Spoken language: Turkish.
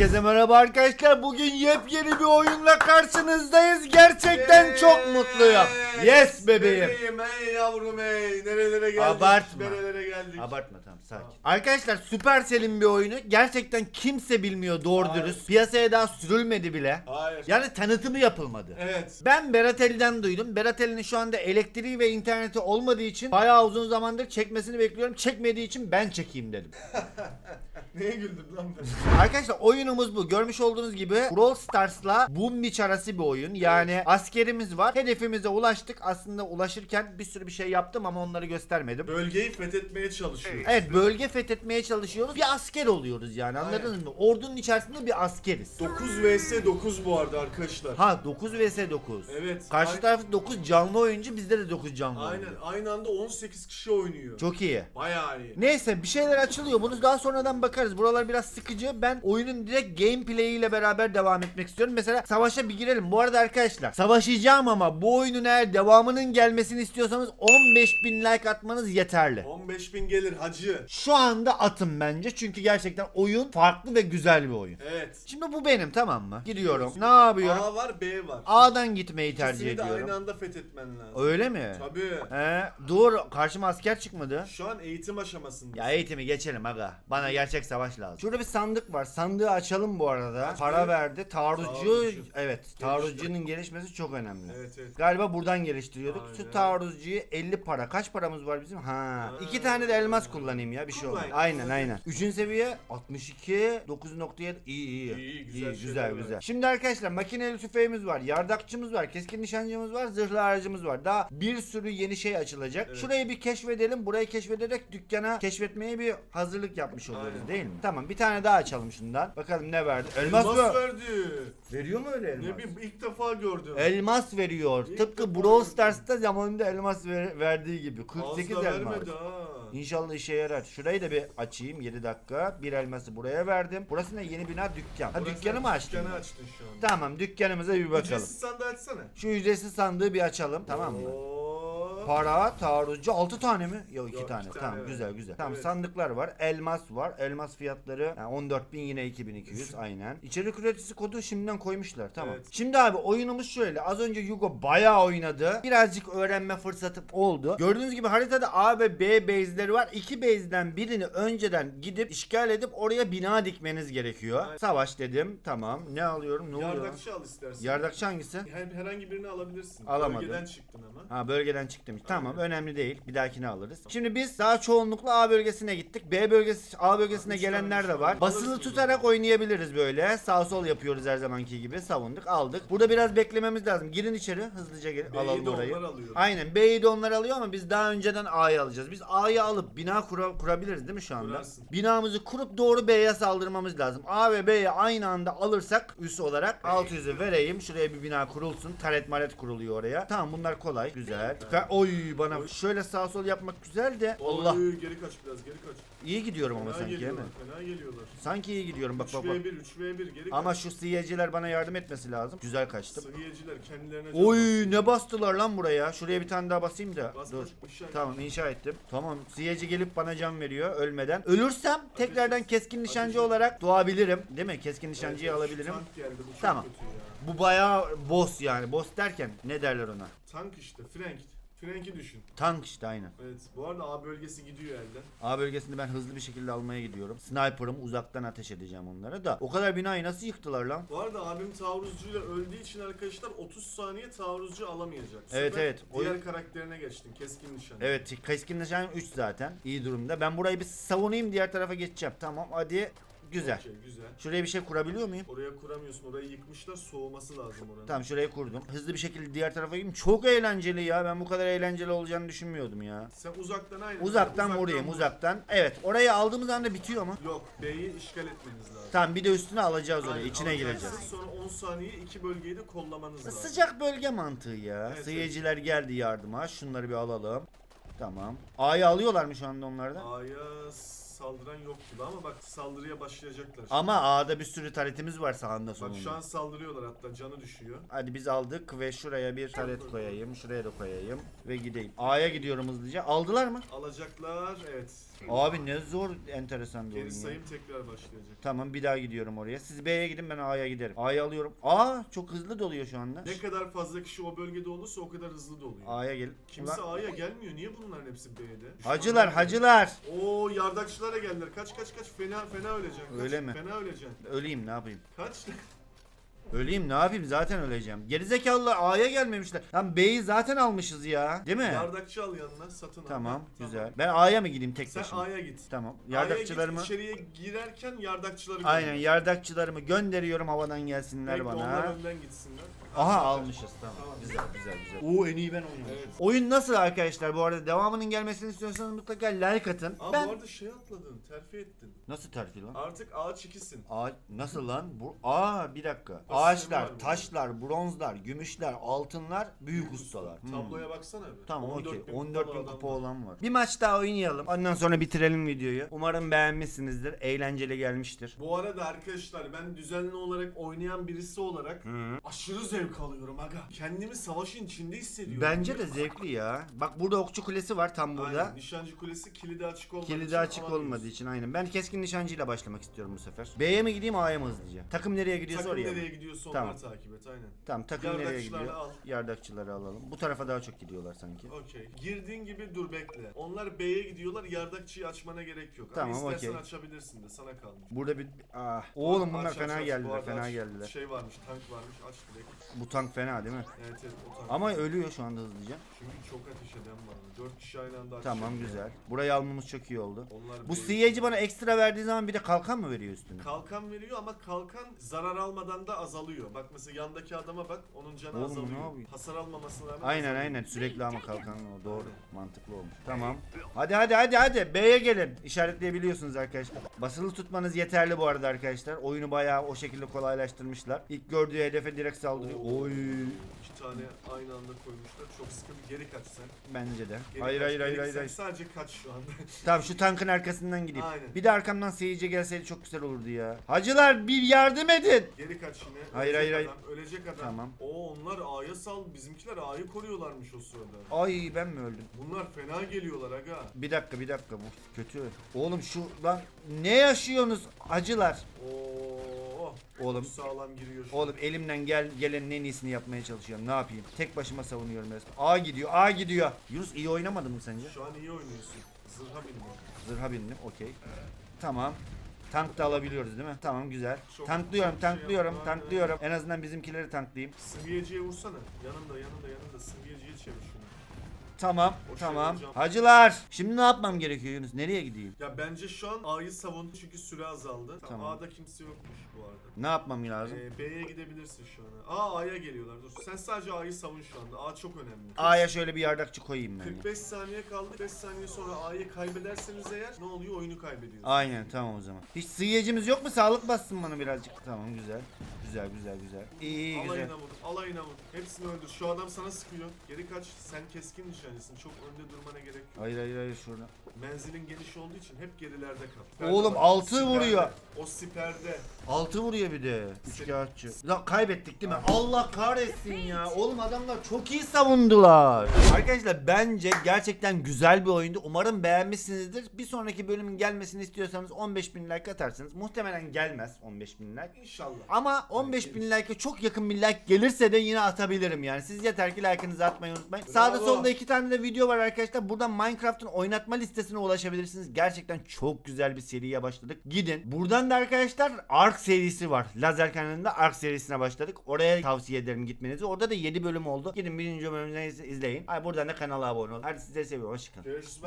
Herkese merhaba arkadaşlar. Bugün yepyeni bir oyunla karşınızdayız. Gerçekten çok mutluyum. Yes bebeğim. Bebeğim hey yavrum hey. Nerelere geldik? Abartma. Nerelere geldik? Abartma tamam sakin. Arkadaşlar Supercell'in bir oyunu. Gerçekten kimse bilmiyor doğru Hayır. dürüst. Piyasaya daha sürülmedi bile. Hayır. Yani tanıtımı yapılmadı. Evet. Ben Beratel'den duydum. Beratel'in şu anda elektriği ve interneti olmadığı için bayağı uzun zamandır çekmesini bekliyorum. Çekmediği için ben çekeyim dedim. Neye güldün lan ben? Arkadaşlar oyunumuz bu. Görmüş olduğunuz gibi Brawl Stars'la Beach arası bir oyun. Yani askerimiz var. Hedefimize ulaştık. Aslında ulaşırken bir sürü bir şey yaptım ama onları göstermedim. Bölgeyi fethetmeye çalışıyoruz. Evet bölge fethetmeye çalışıyoruz. Bir asker oluyoruz yani anladınız mı? Ordunun içerisinde bir askeriz. 9 vs 9 bu arada arkadaşlar. Ha 9 vs 9. Evet. Karşı Ay- tarafta 9 canlı oyuncu bizde de 9 canlı Aynen. oyuncu. Aynı anda 18 kişi oynuyor. Çok iyi. Bayağı iyi. Neyse bir şeyler açılıyor. Bunu daha sonradan bakarız. Buralar biraz sıkıcı. Ben oyunun direkt gameplay ile beraber devam etmek istiyorum. Mesela savaşa bir girelim. Bu arada arkadaşlar savaşacağım ama bu oyunun eğer devamının gelmesini istiyorsanız 15.000 like atmanız yeterli. 15.000 gelir hacı. Şu anda atın bence. Çünkü gerçekten oyun farklı ve güzel bir oyun. Evet. Şimdi bu benim tamam mı? Giriyorum. Ne yapıyorum? A var B var. A'dan gitmeyi tercih İkisini de aynı ediyorum. anda fethetmen lazım. Öyle mi? Tabii. He, dur karşıma asker çıkmadı. Şu an eğitim aşamasında. Ya eğitimi geçelim aga. Bana gerçek savaş lazım. Şurada bir sandık var. Sandığı açalım bu arada. Para verdi. Taarruzcu. Taarruzcu. Evet. Taarruzcunun gelişmesi çok önemli. Evet evet. Galiba buradan geliştiriyorduk. Şu Aynen. taarruzcuyu 50 para. Kaç paramız var bizim? Ha. İki tane de elmas kullanayım ya bir şey Kullan. olmaz. Aynen aynen. Üçüncü seviye 62 9.7 iyi iyi. İyi, güzel İyi, şeyler güzel var. güzel. Şimdi arkadaşlar makineli tüfeğimiz var. Yardakçımız var. Keskin nişancımız var. Zırhlı aracımız var. Daha bir sürü yeni şey açılacak. Evet. Şurayı bir keşfedelim. Burayı keşfederek dükkana keşfetmeye bir hazırlık yapmış oluyoruz Aynen. değil mi? Tamam bir tane daha açalım şundan. Bakalım ne verdi? Elmas, Elmas mı? verdi. Veriyor mu öyle elmas? Ne bileyim ilk defa gördüm. Elmas veriyor. İlk Tıpkı defa Brawl gördüm. Stars'ta zamanında elmas ver- verdiği gibi. 48 Az da elmas. vermedi ha. İnşallah işe yarar. Şurayı da bir açayım 7 dakika. Bir elması buraya verdim. Burası ne? Yeni bina dükkan. Ha Burası dükkanı mı açtın? Dükkanı açtın şu an. Tamam dükkanımıza bir bakalım. Ücretsiz sandığı açsana. Şu ücretsiz sandığı bir açalım tamam mı? Oo. Para, taarruzcu 6 tane mi? Yok 2 Yok, tane. iki tane, Tamam evet. güzel güzel. Tamam Evet. sandıklar var. Elmas var. Elmas fiyatları yani 14.000 yine 2200 aynen. İçerik üreticisi kodu şimdiden koymuşlar. Tamam. Evet. Şimdi abi oyunumuz şöyle. Az önce Yugo bayağı oynadı. Birazcık öğrenme fırsatım oldu. Gördüğünüz gibi haritada A ve B base'leri var. İki base'den birini önceden gidip işgal edip oraya bina dikmeniz gerekiyor. Aynen. Savaş dedim. Tamam. Ne alıyorum? Ne oluyor? Yardakçı al istersen. Yardakçı hangisi? Her, herhangi birini alabilirsin. Alamadım. Bölgeden çıktın ama. Ha bölgeden çıktım. Tamam Aynen. önemli değil. Bir dahakini alırız. Şimdi biz daha çoğunlukla A bölgesine gittik. B bölgesi A bölgesine Üç gelenler tane de var. Basılı alırsın tutarak oynayabiliriz böyle. Sağ sol yapıyoruz her zamanki gibi. Savunduk, aldık. Burada biraz beklememiz lazım. Girin içeri. Hızlıca gelin. B'yi Alalım de orayı. onlar alıyor. Aynen. B'yi de onlar alıyor ama biz daha önceden A'yı alacağız. Biz A'yı alıp bina kura- kurabiliriz değil mi şu anda? Kurarsın. Binamızı kurup doğru B'ye saldırmamız lazım. A ve B'ye aynı anda alırsak üs olarak 600'ü vereyim. Şuraya bir bina kurulsun. Taret maret kuruluyor oraya. Tamam bunlar kolay. Güzel. Ka- Oy bana Oy. şöyle sağ sol yapmak güzel de Allah Oy, geri kaç biraz geri kaç. iyi gidiyorum ama Fena sanki değil mi? geliyorlar. Fena geliyorlar. Sanki iyi gidiyorum bak bak bak. 3v1 3v1 geri Ama kaç. şu siyeciler bana yardım etmesi lazım. Güzel kaçtım. Sıhhiyeciler kendilerine Oy basıyor. ne bastılar lan buraya. Şuraya bir tane daha basayım da. Bas, Dur. inşa et. Tamam inşa ettim. Tamam siyeci gelip bana can veriyor ölmeden. Ölürsem tekrardan keskin nişancı et. olarak doğabilirim. Değil mi? Keskin nişancıyı Evet, alabilirim. Tank geldi bu Tamam. Bu bayağı boss yani. Boss derken ne derler ona? Tank işte Frank. Frank'i düşün. Tank işte aynen. Evet bu arada A bölgesi gidiyor elden. A bölgesini ben hızlı bir şekilde almaya gidiyorum. Sniper'ım uzaktan ateş edeceğim onlara da. O kadar binayı nasıl yıktılar lan? Bu arada abim taarruzcuyla öldüğü için arkadaşlar 30 saniye taarruzcu alamayacak. Bu Evet, sefer evet. Diğer karakterine geçtin keskin nişan. Evet keskin nişancım 3 zaten. İyi durumda. Ben burayı bir savunayım diğer tarafa geçeceğim. Tamam hadi. Güzel. Okey, güzel. Şuraya bir şey kurabiliyor muyum? Oraya kuramıyorsun. Orayı yıkmışlar. Soğuması lazım oranın. Tamam şurayı kurdum. Hızlı bir şekilde diğer tarafa gideyim. Çok eğlenceli ya. Ben bu kadar eğlenceli olacağını düşünmüyordum ya. Sen uzaktan aynen. Uzaktan vurayım vur. uzaktan. Evet orayı aldığımız anda bitiyor mu? Yok. B'yi işgal etmeniz lazım. Tamam bir de üstüne alacağız orayı. Aynen, İçine alacaksın. gireceğiz. Sonra 10 saniye iki bölgeyi de kollamanız lazım. Sıcak bölge mantığı ya. Evet, Sıyıcılar geldi yardıma. Şunları bir alalım. Tamam. A'yı alıyorlar mı şu anda onlardan? A'ya saldıran yok gibi ama bak saldırıya başlayacaklar. Ama A'da bir sürü taretimiz var sağında Bak solunda. şu an saldırıyorlar hatta canı düşüyor. Hadi biz aldık ve şuraya bir taret koyayım. Şuraya da koyayım. Ve gideyim. A'ya gidiyorum hızlıca. Aldılar mı? Alacaklar evet. Abi ne zor enteresan bir oyun Geri ya. sayım tekrar başlayacak. Tamam bir daha gidiyorum oraya. Siz B'ye gidin ben A'ya giderim. A'yı alıyorum. A çok hızlı doluyor şu anda. Ne kadar fazla kişi o bölgede olursa o kadar hızlı doluyor. A'ya gelin. Kimse Ulan- A'ya gelmiyor. Niye bunların hepsi B'de? Hacılar hacılar. Oo geldiler. Kaç kaç kaç fena fena öleceksin. Kaç, Öyle mi? Fena öleceksin. Öleyim ne yapayım? Kaç? Öleyim ne yapayım zaten öleceğim. Gerizekalılar A'ya gelmemişler. Lan B'yi zaten almışız ya. Değil mi? Yardakçı al yanına satın al. Tamam güzel. Ben A'ya mı gideyim tek Sen başıma? A'ya git. Tamam. A'ya Yardakçılarımı git içeriye girerken yardakçıları Aynen gönder. yardakçılarımı gönderiyorum havadan gelsinler onlar bana. önden gitsinler. Aha almışız tamam. Tamam. Güzel güzel güzel. Oo en iyi ben oynuyorum. Evet. Oyun nasıl arkadaşlar bu arada devamının gelmesini istiyorsanız mutlaka like atın. Aa ben bu arada şey atladın, terfi ettin. nasıl terfi lan? Artık ağaç ikisin. Ağaç nasıl lan? Bu Aa bir dakika. var Ağaçlar, taşlar, bronzlar, gümüşler, altınlar büyük ustalar. Hmm. Tabloya baksana bir. Tamam 14 okey. bin 14 kupalı bin kupa olan var. Bir maç daha oynayalım. Ondan sonra bitirelim videoyu. Umarım beğenmişsinizdir. Eğlenceli gelmiştir. Bu arada arkadaşlar ben düzenli olarak oynayan birisi olarak Hı. aşırı zevk alıyorum aga. Kendimi savaşın içinde hissediyorum. Bence de zevkli ya. Bak burada okçu kulesi var tam burada. Aynen. Nişancı kulesi kilidi açık olmadığı Kilidi için açık alamıyoruz. olmadığı için aynen. Ben keskin nişancıyla başlamak istiyorum bu sefer. B'ye mi gideyim A'ya mı hızlıca? Takım nereye gidiyorsa Takım oraya. mı? nereye gidiyorsa Tamam. onları takip et aynen. Tamam takım nereye gidiyor? al. Yardakçıları alalım. Bu tarafa daha çok gidiyorlar sanki. Okey. Girdiğin gibi dur bekle. Onlar B'ye gidiyorlar. Yardakçıyı açmana gerek yok. Tamam, Ama istersen okey. açabilirsin de sana kalmış. Burada bir ah oğlum bunlar aç, fena aç. Bu geldiler, arada fena aç. geldiler. Şey varmış, tank varmış. Aç direkt. Bu tank fena değil mi? Evet evet o tank. Ama ölüyor şu anda hızlıca. Çünkü çok ateş eden var. 4 kişi aynı anda ateş Tamam ediyor. güzel. Burayı almamız çok iyi oldu. Onlar Bu B'ye- siyeci bana ekstra verdiği zaman bir de kalkan mı veriyor üstüne? Kalkan veriyor ama kalkan zarar almadan da azalıyor. Bak mesela yandaki adama bak onun canı Oğlum ne azalıyor. yapıyor? Hasar almamasına rağmen Aynen azalıyor. aynen sürekli ama kalkan o doğru mantıklı olmuş. Tamam. Hadi hadi hadi hadi B'ye gelin. İşaretleyebiliyorsunuz arkadaşlar. Basılı tutmanız yeterli bu arada arkadaşlar. Oyunu bayağı o şekilde kolaylaştırmışlar. İlk gördüğü hedefe direkt saldırıyor. Oy İki tane aynı anda koymuşlar. Çok sıkıntı. Geri kaç sen. bence de. Geri Hayır kaç, hayır hayır geri hayır. sen hayır. Sadece kaç şu anda. Tamam şu tankın arkasından gideyim. Aynen. Bir de arkamdan seyirci gelseydi çok güzel olurdu ya. Hacılar bir yardım edin. Geri kaç yine. Hayır, Ölecek hayır, adam, Ölecek adam. Tamam. Oo onlar A'ya sal. Bizimkiler A'yı koruyorlarmış o sırada. Ay ben mi öldüm? Bunlar fena geliyorlar aga. Bir dakika bir dakika bu kötü. Oğlum şu lan ne yaşıyorsunuz acılar? Oo. Oğlum sağlam giriyor şu. Oğlum elimden gel gelenin en iyisini yapmaya çalışıyorum. Ne yapayım? Tek başıma savunuyorum resmen. A gidiyor, A gidiyor. Yunus iyi oynamadın mı sence? Şu an iyi oynuyorsun. Zırha bindim. Zırha bindim. Okey. Tamam. Tank da alabiliyoruz değil mi? Tamam güzel. Çok- tanklıyorum, şey tanklıyorum, yapma. tanklıyorum. En azından bizimkileri tanklayayım. Sıviyeciye vursana. Yanında yanında yanında sıviyeciye çevir şunu. Tamam, tamam. olacağım. Hacılar. Şimdi ne yapmam gerekiyor Yunus? Nereye gideyim? Ya bence şu an A'yı savun çünkü süre azaldı. Tamam. Tamam. A'da kimse yokmuş bu arada. Ne yapmam lazım? Ee, B'ye gidebilirsin şu an. A A'ya geliyorlar. Dur. Sen sadece A'yı savun şu anda. A çok önemli. A'ya şöyle bir yardakçı koyayım ben. ya. 45 saniye kaldı. 5 saniye sonra A'yı kaybederseniz eğer ne oluyor? Oyunu kaybediyorsunuz. Aynen tamam o zaman. Hiç sıyıcımız yok mu? Sağlık bassın bana birazcık. Tamam güzel. Güzel güzel güzel. İyi iyi güzel. Alayına vur, alayına vur. Hepsini öldür. Şu adam sana sıkıyor. Geri kaç. Sen keskin nişancısın. Çok önde durmana gerek yok. Hayır hayır hayır şurada. Menzilin geniş olduğu için hep gerilerde kal. Oğlum, Bak, altı siperde. vuruyor. O siperde. Altı vuruyor bir de. Üçkağıtçı. Lan kaybettik değil mi? Allah kahretsin ya. Oğlum adamlar çok iyi savundular. Arkadaşlar bence gerçekten güzel bir oyundu. Umarım beğenmişsinizdir. Bir sonraki bölümün gelmesini istiyorsanız 15 bin like atarsınız. Muhtemelen gelmez 15 bin like. İnşallah. Ama 15 bin like'a çok yakın bir like gelirse de yine atabilirim yani. Siz yeter ki like'ınızı atmayı unutmayın. Sağda Bravo. solda iki tane de video var arkadaşlar. Buradan Minecraft'ın oynatma listesine ulaşabilirsiniz. Gerçekten çok güzel bir seriye başladık. Gidin. Buradan da arkadaşlar Ark serisi var. Lazer kanalında Ark serisine başladık. Oraya tavsiye ederim gitmenizi. Orada da 7 bölüm oldu. Gidin birinci bölümünü izleyin. Ay buradan da kanala abone olun. Hadi size seviyorum. Hoşçakalın. Görüşürüz.